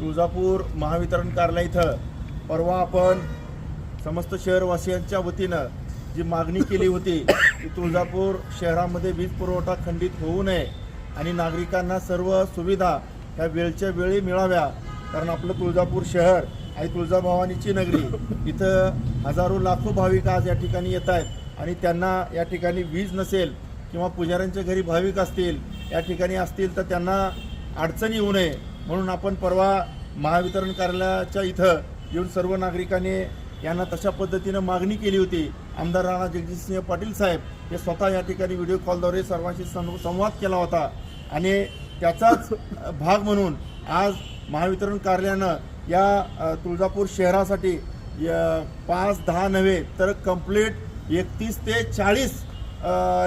तुळजापूर महावितरण कार्यालय इथं. परवा आपण समस्त शहरवासियांच्या वतीनं जी मागणी केली होती की तुळजापूर शहरामध्ये वीज पुरवठा खंडित होऊ नये आणि नागरिकांना सर्व सुविधा ह्या वेळच्या वेळी मिळाव्या. कारण आपलं तुळजापूर शहर आणि तुळजाभवानीची नगरी इथं हजारो लाखो भाविक आज या ठिकाणी येत आहेत आणि त्यांना या ठिकाणी वीज नसेल किंवा पुजाऱ्यांच्या घरी भाविक असतील या ठिकाणी असतील तर त्यांना अडचण येऊ नये. म्हणून आपण परवा महावितरण कार्यालयाच्या इथं येऊन सर्व नागरिकांनी यांना तशा पद्धतीनं मागणी केली होती. आमदार राणा जगजितसिंह पाटील साहेब हे स्वतः या ठिकाणी व्हिडिओ कॉलद्वारे सर्वांशी सं- संवाद केला होता. आणि त्याचाच भाग म्हणून आज महावितरण कार्यालयानं या तुळजापूर शहरासाठी पाच दहा नव्हे तर कंप्लीट एकतीस ते चाळीस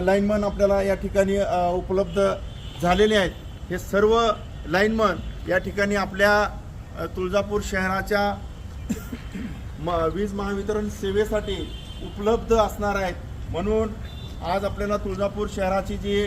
लाईनमन आपल्याला या ठिकाणी उपलब्ध झालेले आहेत. हे सर्व लाईनमन या ठिकाणी आपल्या तुळजापूर शहराच्या म वीज महावितरण सेवेसाठी उपलब्ध असणार आहेत. म्हणून आज आपल्याला तुळजापूर शहराची जी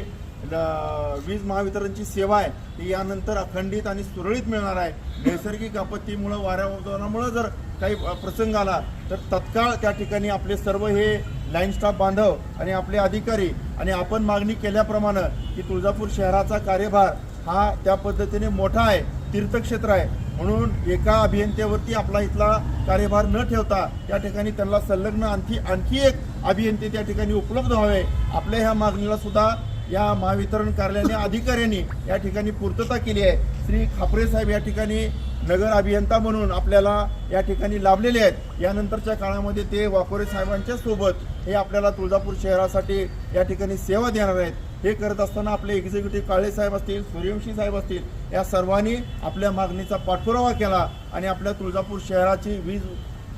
वीज महावितरणची सेवा आहे ती यानंतर अखंडित आणि सुरळीत मिळणार आहे. नैसर्गिक आपत्तीमुळं वाऱ्यावरणामुळं जर काही प्रसंग आला तर तत्काळ त्या ठिकाणी आपले सर्व हे लाईन स्टाफ बांधव आणि आपले अधिकारी आणि आपण मागणी केल्याप्रमाणे की तुळजापूर शहराचा कार्यभार हा त्या पद्धतीने मोठा आहे तीर्थक्षेत्र आहे. म्हणून एका अभियंत्यावरती आपला इथला कार्यभार न ठेवता त्या ठिकाणी त्यांना संलग्न आणखी आणखी एक अभियंते त्या ठिकाणी उपलब्ध व्हावे. आपल्या ह्या मागणीला सुद्धा या महावितरण कार्यालयाने अधिकाऱ्यांनी या ठिकाणी पूर्तता केली आहे. श्री खापरे साहेब या ठिकाणी नगर अभियंता म्हणून आपल्याला या ठिकाणी लाभलेले आहेत. यानंतरच्या काळामध्ये ते वाकोरे साहेबांच्या सोबत हे आपल्याला तुळजापूर शहरासाठी या ठिकाणी सेवा देणार आहेत. हे करत असताना आपले एक्झिक्युटिव्ह काळे साहेब असतील सूर्यवंशी साहेब असतील या सर्वांनी आपल्या मागणीचा पाठपुरावा केला आणि आपल्या तुळजापूर शहराची वीज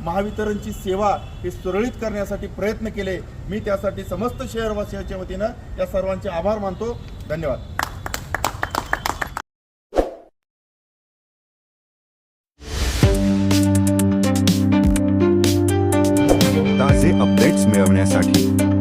महावितरणची सेवा ही सुरळीत करण्यासाठी प्रयत्न केले. मी त्यासाठी समस्त शहरवासियांच्या वतीनं या सर्वांचे आभार मानतो. धन्यवाद. ताजे अपडेट्स मिळवण्यासाठी